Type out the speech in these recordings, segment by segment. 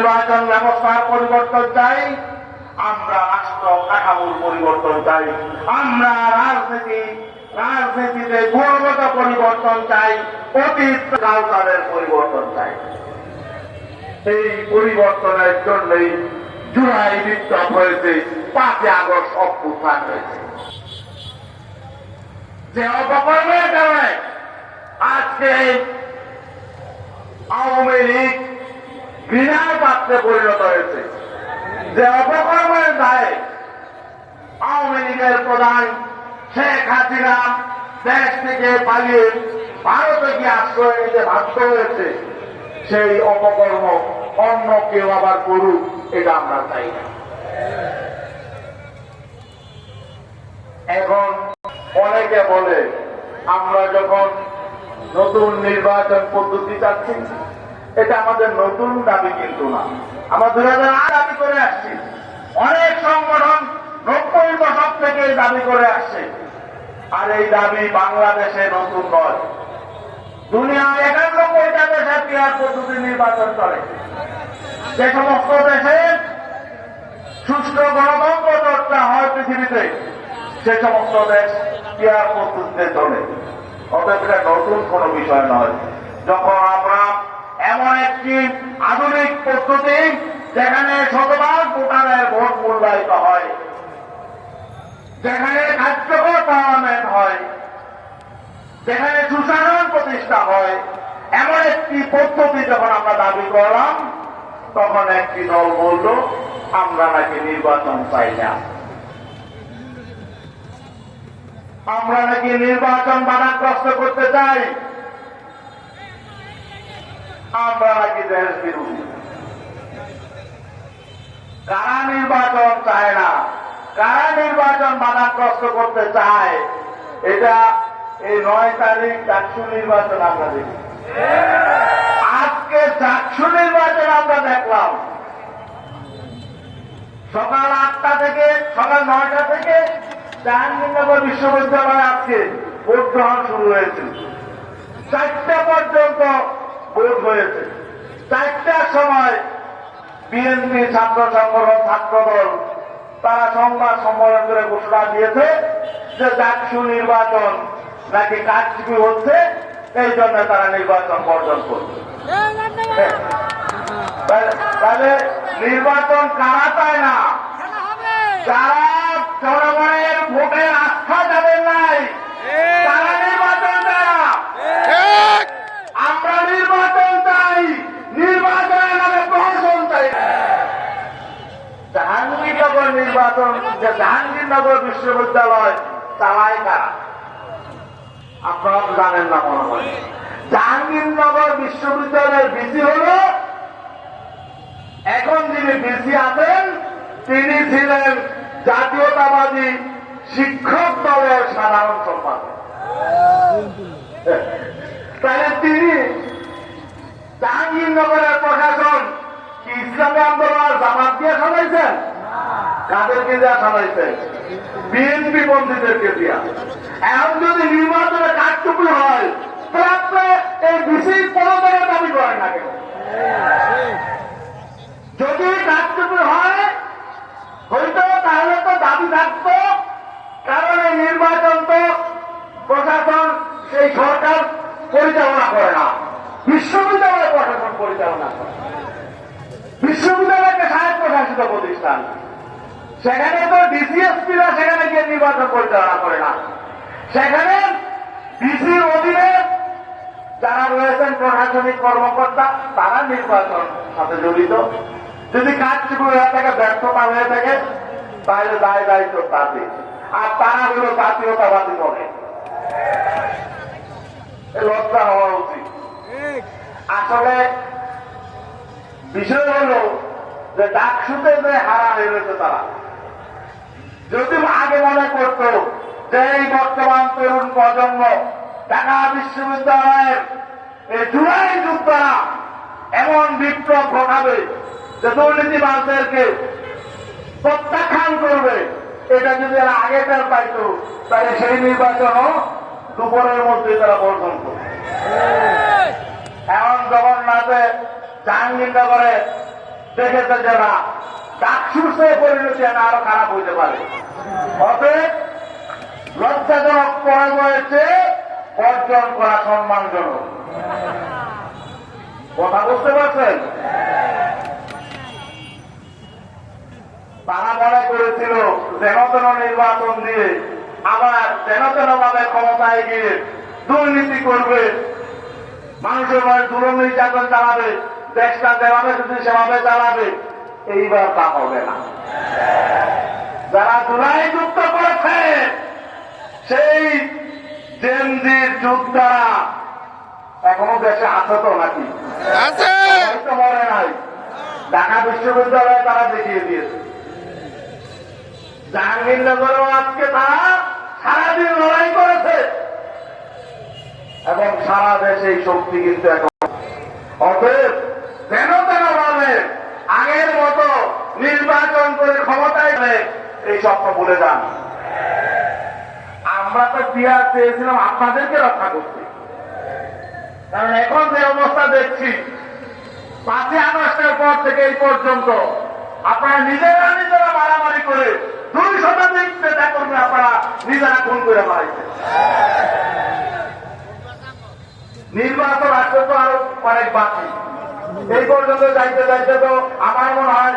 নির্বাচন ব্যবস্থার পরিবর্তন চাই, আমরা রাষ্ট্র কাঠামোর পরিবর্তন চাই, আমরা রাজনীতি, রাজনীতিতে গুণগত পরিবর্তন চাই, অতীত কালচারের পরিবর্তন চাই। এই পরিবর্তনের জন্যই জুলাই বিপ্লব হয়েছে, পাঁচই আগস্ট অভ্যুত্থান হয়েছে। যে অপকর্মের কারণে আজকে আওয়ামী লীগ ঘৃণার পাত্রে পরিণত হয়েছে। যে অপকর্মের দায়ে আওয়ামী লীগের প্রধান শেখ হাসিনা দেশ থেকে পালিয়ে ভারতে গিয়ে আশ্রয় নিতে বাধ্য হয়েছে, সেই অপকর্ম অন্য কেউ আবার করুক, এটা আমরা চাই না। এখন অনেকে বলে, আমরা যখন নতুন নির্বাচন পদ্ধতি চাচ্ছি এটা আমাদের নতুন দাবি কিন্তু না। আমরা দুই হাজার আট দাবি করে আসছি। অনেক সংগঠন নব্বই দশক থেকে দাবি করে আসছে। আর এই দাবি বাংলাদেশে নতুন নয়। দুনিয়ার একানব্বইটা দেশে পিয়ার পদ্ধতি নির্বাচন চলে। যে সমস্ত দেশে সুষ্ঠু গণতন্ত্র চর্চা হয় পৃথিবীতে, সে সমস্ত দেশ পিয়ার পদ্ধতিতে চলে। অতএব এটা নতুন কোনো বিষয় নয়। যখন আমরা এমন একটি আধুনিক পদ্ধতি যেখানে শতভাগ ভোটারের ভোট মূল্যায়িত হয়। যেখানে কার্যকর পার্লামেন্ট হয়। যেখানে সুশাসন প্রতিষ্ঠা হয়। এমন একটি পদ্ধতি যখন আমরা দাবি করলাম, তখন একটি দল বলল, আমরা নাকি নির্বাচন চাই না। আমরা নাকি নির্বাচন বাধাগ্রস্ত করতে চাই। আমরা নাকি দেশ বিরোধী। কারা নির্বাচন চায় না? কারা নির্বাচন বাধাগ্রস্ত করতে চায়? এটা এই নয় তারিখ চাকসু নির্বাচন আমরা দেখি। আজকে চাকসু নির্বাচন আমরা দেখলাম। সকাল আটটা থেকে, সকাল নয়টা থেকে জাহাঙ্গীরনগর বিশ্ববিদ্যালয়ে আজকে ভোট গ্রহণ শুরু হয়েছে। চারটা পর্যন্ত ভোট হয়েছে। চারটার সময় বিএনপি ছাত্র সংগঠন ছাত্র দল তারা সংবাদ সম্মেলন করে ঘোষণা দিয়েছে যে ডাকসু নির্বাচন নাকি কারচুপি হচ্ছে এই জন্য তারা নির্বাচন বর্জন করছে। তাহলে- তাহলে নির্বাচন কারা চায় না যারা জনগণের ভোটের আস্থা যাদের নাই তারা নির্বাচন চায় না আমরা নির্বাচন চাই নির্বাচনের নামে প্রহসন চাই না। জাহাঙ্গীরনগর নির্বাচন যে জাহাঙ্গীরনগর বিশ্ববিদ্যালয় চালায় কারা? আপনারা জানেন না মনে হয় জাহাঙ্গীরনগর বিশ্ববিদ্যালয়ের বিসি হল, এখন যিনি বিসি আছেন, তিনি ছিলেন জাতীয়তাবাদী শিক্ষক দলের সাধারণ সম্পাদক। তাহলে তিনি জাহাঙ্গীরনগরের প্রশাসন কি ইসলামী আন্দোলন জামাত দিয়ে সাজাইছেন কাদেরকে দেওয়া সাজাইছেন বিএনপি বন্দীদেরকে দিয়া। এখন যদি নির্বাচনে কারচুপি হয়, তাহলে আপনি এই বিশেষ পদত্যাগের দাবি করেন না কেন? যদি কারচুপি হয় হইতো তাহলে তো দাবি থাকতো, কারণ এই নির্বাচন তো প্রশাসন, সেই সরকার পরিচালনা করে না। বিশ্ববিদ্যালয় প্রশাসন পরিচালনা করে বিশ্ববিদ্যালয়কে স্বায়ত্ত শাসিত প্রতিষ্ঠান। সেখানে তো ডিসিএসপিরা সেখানে গিয়ে নির্বাচন পরিচালনা করে না। সেখানে ডিসির অধীনে যারা রয়েছেন প্রশাসনিক কর্মকর্তা, তারা নির্বাচন সাথে জড়িত। যদি কাজটুকু হয়ে থাকে, ব্যর্থতা হয়ে থাকে, তাহলে দায় দায়িত্ব তাদের। আর তারা হল জাতীয়তাবাদী করে লজ্জা হওয়া উচিত। আসলে বিষয় হল যে ডাকসুতে যে হারা হয়ে রয়েছে তারা যদি আগে মনে করত যে এই বর্তমান তরুণ প্রজন্ম ঢাকা বিশ্ববিদ্যালয়ের এই জুলাই যোদ্ধারা এমন বিপ্লব ঘটাবে যে দুর্নীতিবাদদেরকে প্রত্যাখ্যান করবে এটা যদি এরা আগে টের পাইত তাহলে সেই নির্বাচনও দুপুরের মধ্যে তারা বর্জন করবে। এখন জগন্নাথে জাহাঙ্গীরনগরে দেখেছে যারা পরিণতি যেন আরও খারাপ হইতে পারে। অতএব লজ্জাজনক পরাজয়ের চেয়ে করা সম্মানজনক। কথা বুঝতে পারছেন? তারা মনে করেছিল নির্বাচন দিয়ে আবার যেন ভাবে ক্ষমতায় গিয়ে দুর্নীতি করবে, মানুষের মনে দুরম নির্যাতন চালাবে দেশটা যেভাবে সেভাবে চালাবে। এইবার তা হবে না। যারা জুলাই যুক্ত করেছে সেই জেনজির যোদ্ধারা এখনও দেশে আছে তো নাকি? মনে নাই। ঢাকা বিশ্ববিদ্যালয়ে তারা দেখিয়ে দিয়েছে। জাহাঙ্গীরনগরেও আজকে তারা সারাদিন লড়াই করেছে। এবং সারা দেশে এই শক্তি কিন্তু এখন। অতএব যেন তেন ভাবে আগের মতো নির্বাচন করে এনে এই স্বপ্ন ভুলে যান। আমরা তো পিয়ার চেয়েছিলাম আপনাদেরকে রক্ষা করতে। কারণ এখন যে অবস্থা দেখছি, পাঁচই আগস্টের পর থেকে এই পর্যন্ত আপনারা নিজেরা নিজেরা মারামারি করে দুই শতাধিক নেতা কর্মী আপনারা নিজেরা খুন করে মারাইছেন নির্বাচন আসতে তো আরও অনেক বাকি। এই পর্যন্ত যাইতে যাইতে তো আমার মনে হয়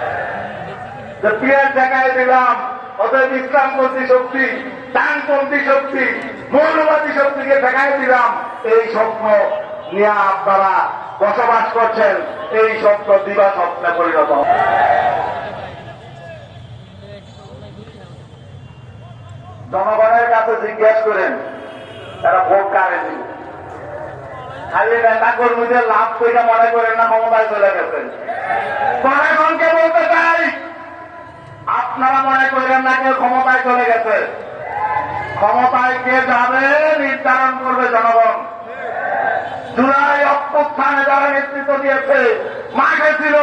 পিয়ার জায়গায় দিলাম। অতএব ইসলামপন্থী শক্তি শক্তি শক্তিকে দিলাম। আপনারা বসবাস করছেন। এই স্বপ্ন দিবা স্বপ্নে পরিণত জনগণের কাছে জিজ্ঞেস করেন তারা ভোট কারে দিবে? খালি নেতা কর্মীদের লাভ করে মনে করেন না, ক্ষমতায় চলে গেছেন। বলতে চাই আপনারা মনে করেন না কেউ ক্ষমতায় চলে গেছে। ক্ষমতায় কে যাবে, নির্ধারণ করবে জনগণ। জুলাই অভ্যুত্থানে যারা নেতৃত্ব দিয়েছে, মাঠে ছিল,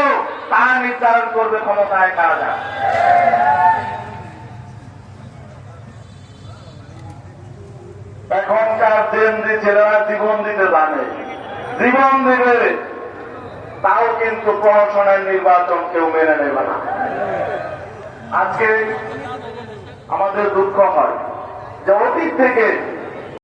তারা নির্ধারণ করবে ক্ষমতায় কারা যাবে। এখনকার জেনজি ছেলেরা জীবন দিতে জানে। জীবন দিবে, তাও কিন্তু প্রহসনের নির্বাচন কেউ মেনে নেবে না। আজকে আমাদের দুঃখ হয়। যে অতীত থেকে